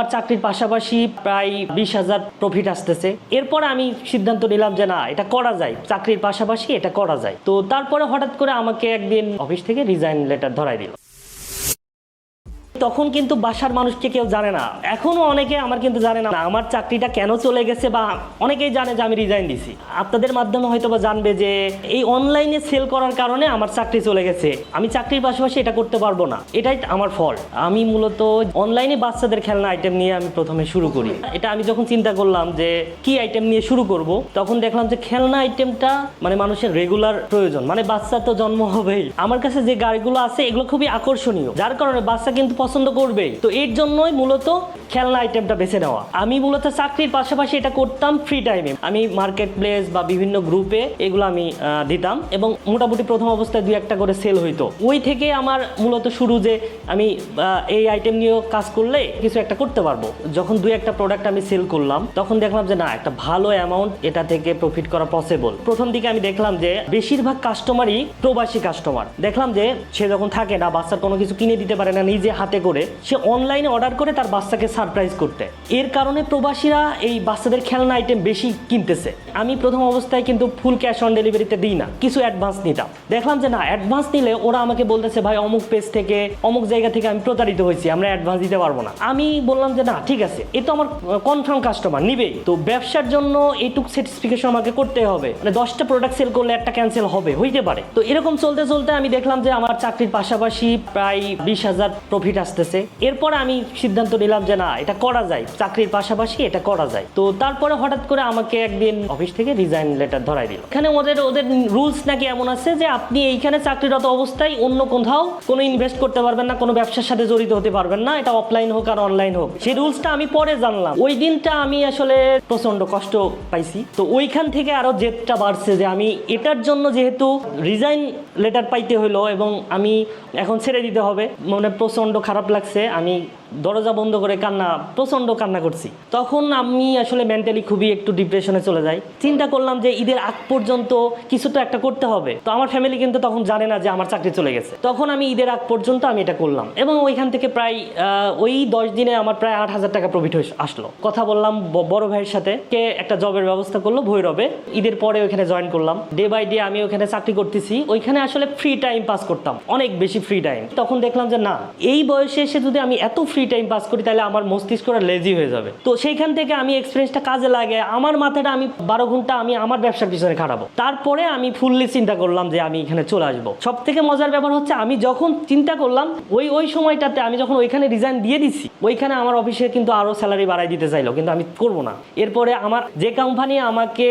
আমার চাকরির পাশাপাশি প্রায় বিশ হাজার প্রফিট আসতেছে। এরপর আমি সিদ্ধান্ত নিলাম যে না, এটা করা যায়। চাকরির পাশাপাশি এটা করা যায়। তো তারপরে হঠাৎ করে আমাকে একদিন অফিস থেকে রিজাইন লেটার ধরাই দিল। তখন কিন্তু বাসার মানুষকে কেউ জানে না। এখনও অনেকে আমার কিন্তু জানে না, আমার চাকরিটা কেন চলে গেছে বা অনেকেই জানে যে আমি রিজাইন দিছি। আপনাদের মাধ্যমে হয়তো বা জানবে যে এই অনলাইনে সেল করার কারণে আমার চাকরি চলে গেছে। আমি চাকরির পাশাপাশি এটা করতে পারব না। এটাই আমার ফল আমি মূলত অনলাইনে বাচ্চাদের খেলনা আইটেম নিয়ে আমি প্রথমে শুরু করি। এটা আমি যখন চিন্তা করলাম যে কি আইটেম নিয়ে শুরু করব, তখন দেখলাম যে খেলনা আইটেমটা মানে মানুষের রেগুলার প্রয়োজন। মানে বাচ্চা তো জন্ম হবেই। আমার কাছে যে গাড়িগুলো আছে, এগুলো খুবই আকর্ষণীয়। যার কারণে বাচ্চা কিন্তু পছন্দ করবেই তো এর জন্যই মূলত খেলনা আইটেমটা বেছে নেওয়া। আমি মূলত চাকরির পাশাপাশি এটা করতাম ফ্রি টাইমে আমি মার্কেট প্লেস বা বিভিন্ন গ্রুপে এগুলো আমি দিতাম এবং মোটামুটি প্রথম অবস্থায় দুই একটা করে সেল হইতো। ওই থেকে আমার মূলত শুরু যে আমি এই আইটেম নিয়েও কাজ করলে কিছু একটা করতে পারব। যখন দুই একটা প্রোডাক্ট আমি সেল করলাম, তখন দেখলাম যে না, একটা ভালো অ্যামাউন্ট এটা থেকে প্রফিট করা পসিবল প্রথম দিকে আমি দেখলাম যে বেশিরভাগ কাস্টমারই প্রবাসী কাস্টমার দেখলাম যে সে যখন থাকে না বাচ্চার কোনো কিছু কিনে দিতে পারে না, নিজে হাতে করে সে অনলাইনে অর্ডার করে তার বাচ্চাকে সারপ্রাইজ করতে। এর কারণে প্রবাসীরা এই বাচ্চাদের খেলনা আইটেম বেশি কিনতেছে। আমি প্রথম অবস্থায় কিন্তু ফুল ক্যাশ অন ডেলিভারিতে দিই না, কিছু অ্যাডভান্স নিতাম। দেখলাম যে না অ্যাডভান্স নিলে ওরা আমাকে বলতেছে, ভাই, অমুক পেজ থেকে, অমুক জায়গা থেকে আমি প্রতারিত হয়েছি, আমরা অ্যাডভান্স দিতে পারব না। আমি বললাম যে, না, ঠিক আছে। এ তো আমার কনফার্ম কাস্টমার নিবেই। তো ব্যবসার জন্য এইটুক স্যাটিসফিকেশন আমাকে করতে হবে। মানে দশটা প্রোডাক্ট সেল করলে একটা ক্যান্সেল হবে, হইতে পারে। তো এরকম চলতে চলতে আমি দেখলাম যে, আমার চাকরির পাশাপাশি প্রায় বিশ হাজার প্রফিট আসতেছে। এরপরে আমি সিদ্ধান্ত নিলাম যে, না, এটা করা যায়। চাকরির পাশাপাশি এটা করা যায়। তো তারপরে হঠাৎ করে আমাকে একদিন অফিস থেকে রিজাইন লেটার ধরাই দিল। এখানে ওদের ওদের রুলস নাকি এমন আছে যে আপনি এইখানে চাকরিরত অবস্থায় অন্য কোথাও কোনো ইনভেস্ট করতে পারবেন না, কোনো ব্যবসার সাথে জড়িত হতে পারবেন না, এটা অফলাইন হোক আর অনলাইন হোক। সেই রুলসটা আমি পরে জানলাম। ওই দিনটা আমি আসলে প্রচণ্ড কষ্ট পাইছি। তো ওইখান থেকে আরও জেদটা বাড়ছে যে আমি এটার জন্য যেহেতু রিজাইন লেটার পাইতে হলো এবং আমি এখন ছেড়ে দিতে হবে মানে প্রচণ্ড খারাপ লাগছে। আমি দরজা বন্ধ করে কান্না প্রচণ্ড কান্না করছি। তখন আমি আসলে মেন্টালি খুবই একটু ডিপ্রেশনে চলে যাই। চিন্তা করলাম যে ঈদের আগ পর্যন্ত কিছু তো একটা করতে হবে। তো আমার ফ্যামিলি কিন্তু তখন জানে না যে আমার চাকরি চলে গেছে। তখন আমি ঈদের আগ পর্যন্ত আমি এটা করলাম। এবং ওইখান থেকে প্রায় ওই দশ দিনে আমার প্রায় আট হাজার টাকা প্রফিট হয়ে আসলো। কথা বললাম বড় ভাইয়ের সাথে। কে একটা জবের ব্যবস্থা করল ভৈরবে। ঈদের পরে ওইখানে জয়েন করলাম। ডে বাই ডে আমি ওখানে চাকরি করতেছি। ওইখানে আসলে ফ্রি টাইম পাস করতাম। অনেক বেশি ফ্রি টাইম তখন দেখলাম যে না, এই বয়সে এসে যদি আমি এত ফ্রি টাইম পাস করি, তাহলে আমার মস্তিষ্কটা লেজি হয়ে যাবে। তো সেইখান থেকে আমি এক্সপিরিয়েন্সটা কাজে লাগে, আমার মাথাটা আমি বারো ঘণ্টা আমি আমার ব্যবসার পিছনে খাটাবো। তারপরে আমি ফুললি চিন্তা করলাম যে আমি এখানে চলে আসব। সব থেকে মজার ব্যাপার হচ্ছে আমি যখন চিন্তা করলাম, ওই ওই সময়টাতে আমি যখন ওইখানে রিজাইন দিয়ে দিছি, ওইখানে আমার অফিসে কিন্তু আরও স্যালারি বাড়াই দিতে চাইলো, কিন্তু আমি করব না। এরপরে আমার যে কোম্পানি আমাকে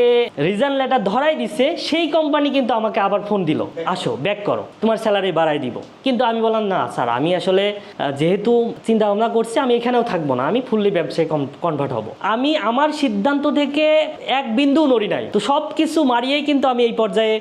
রিজাইন লেটার ধরাই দিছে, সেই কোম্পানি কিন্তু আমাকে আবার ফোন দিল, আসো ব্যাক করো, তোমার স্যালারি বাড়াই দিব। কিন্তু আমি বললাম, না স্যার আমি আসলে যেহেতু চিন্তা ভাবনা করছি আমি এখানেও থাকব না, আমি ফুললি ব্যবসায় কনভার্ট হব। আমি আমার সিদ্ধান্ত থেকে এক বিন্দু নড়ি নাই। তো সব কিছু মারিয়েই কিন্তু আমি এই পর্যায়ে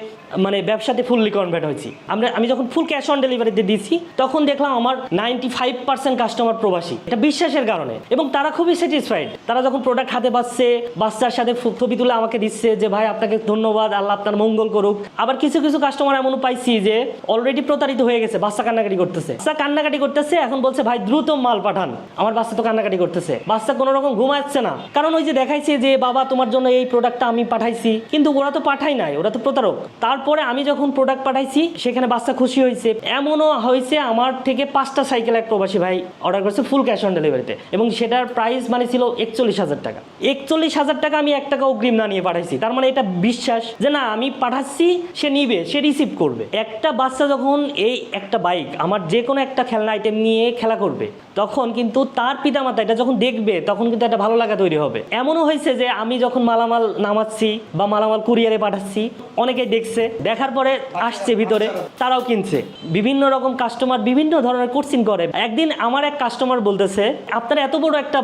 মানে ব্যবসাতে ফুললি কনভার্ট হয়েছি। আমরা, আমি যখন ফুল ক্যাশ অন ডেলিভারিতে দিছি তখন দেখলাম আমার নাইনটি ফাইভ পার্সেন্ট কাস্টমার প্রবাসী। এটা বিশ্বাসের কারণে। এবং তারা খুবই স্যাটিসফাইড তারা যখন প্রোডাক্ট হাতে পাচ্ছে, বাচ্চার সাথে ছবি তুলে আমাকে দিচ্ছে যে, ভাই, আপনাকে ধন্যবাদ, আল্লাহ আপনার মঙ্গল করুক। আবার কিছু কিছু কাস্টমার এমন পাইছি যে অলরেডি প্রতারিত হয়ে গেছে, বাচ্চা কান্নাকাটি করতেছে। বাচ্চা কান্নাকাটি করতেছে, এখন বলছে, ভাই, দ্রুত মাল পাঠান। আমার বাচ্চা তো কান্নাকাটি করতেছে। বাচ্চা কোনো রকম ঘুমাচ্ছে না। কারণ ওই যে দেখাইছে যে, বাবা, তোমার জন্য এই প্রোডাক্টটা আমি পাঠাইছি। কিন্তু ওরা তো পাঠাই নাই, ওরা তো প্রতারক। তারপরে আমি যখন প্রোডাক্ট পাঠাইছি, সেখানে বাচ্চা খুশি হয়েছে। এমনও হয়েছে আমার থেকে পাঁচটা সাইকেল এক প্রবাসী ভাই অর্ডার করেছে ফুল ক্যাশ অন ডেলিভারিতে এবং সেটার প্রাইস মানে ছিল একচল্লিশ হাজার টাকা। একচল্লিশ হাজার টাকা আমি এক টাকা অগ্রিম না নিয়ে পাঠাইছি। তার মানে এটা বিশ্বাস যে, না, আমি পাঠাচ্ছি, সে নিবে, সে রিসিভ করবে। একটা বাচ্চা যখন এই একটা বাইক আমার যে কোনো একটা খেলনা আইটেম নিয়ে খেলা করবে, তখন কিন্তু তার পিতামাতা এটা যখন দেখবে, তখন কিন্তু একটা ভালো লাগা তৈরি হবে। এমনও হয়েছে যে আমি যখন মালামাল নামাচ্ছি বা মালামাল কুরিয়ারে পাঠাচ্ছি অনেকে দেখছে, দেখার পরে আসছে ভিতরে, তারাও কিনছে। বিভিন্ন রকম কাস্টমার বিভিন্ন ধরনের কোর্সিং করে। একদিন আমার এক কাস্টমার বলতেছে, আপনারা এত বড় একটা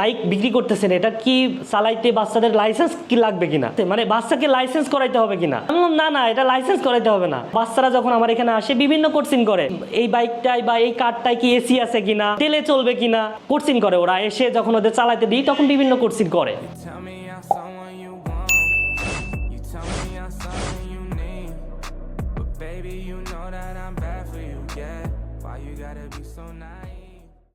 বাইক বিক্রি করতেছেন, এটা কি চালাইতে বাচ্চাদের লাইসেন্স কি লাগবে কিনা? মানে বাচ্চাকে লাইসেন্স করাইতে হবে কিনা? না না, এটা লাইসেন্স করাইতে হবে না। বাচ্চারা যখন আমার এখানে আসে, বিভিন্ন কোর্সিং করে। এই বাইকটাই বা এই কারটায় কি এসি আছে কিনা? তেলে চলবে কিনা কোর্সিন করে ওরা। এসে যখন ওদের চালাইতে দিই, তখন বিভিন্ন কোর্সিন করে। Why you gotta be so nice?